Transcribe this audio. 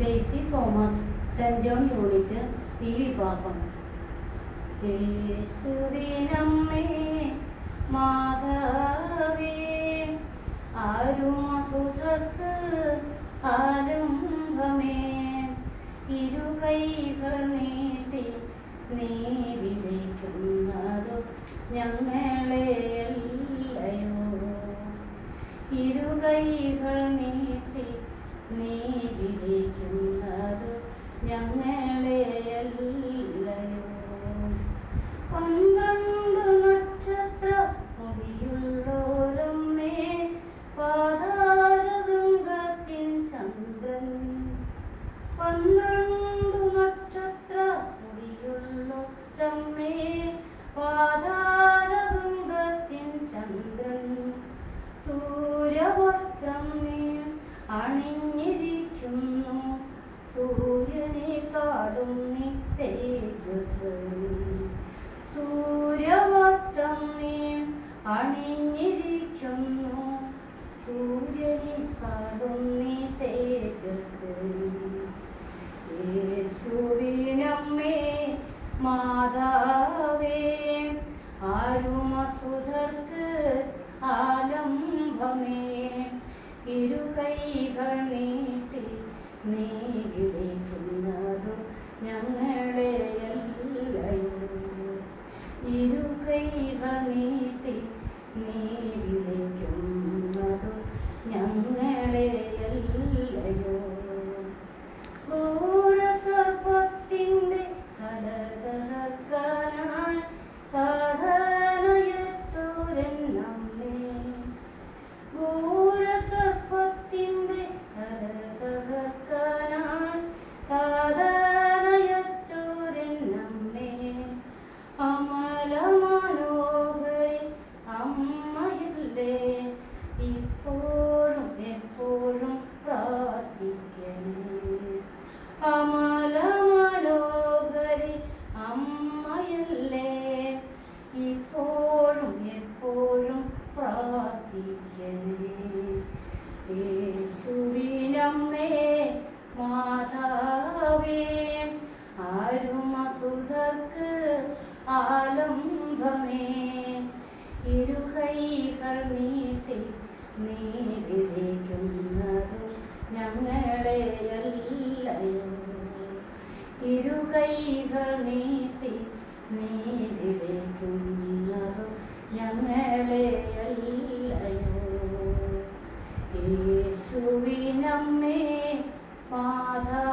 Daisy Thomas saint John unit C വിഭാഗം. യേശുവിനമ്മേ മാധവേ ഇരു കൈകൾ നീട്ടി നീ വിളിക്കുന്നതു ഞങ്ങളെയല്ലയോ. ഇരു കൈകൾ നീട്ടി നീ വിളിക്കുന്നതു ഞങ്ങളെയല്ലയോ അണിഞ്ഞിരിക്കുന്നു സൂര്യനെ കാടും നീ തേജസ് യേശുവിനമ്മേ മാതാവേ ആരുമസുധർക്ക് ആലംബമേ. ഇരു കൈകൾ നീട്ടി നീ വിളിക്കുന്നതു യേശുവിനമ്മേ മാതാവേ ആരുമസുധർക്ക് ആലംബമേ. ഇരുകൈകൾ നീട്ടി നീ വിളിക്കുന്നതു ഞങ്ങളെയല്ലയോ? ഇരുകൈകൾ നീട്ടി നീ വിളിക്കുന്നതു ഞങ്ങളെയല്ലയോ? പാധ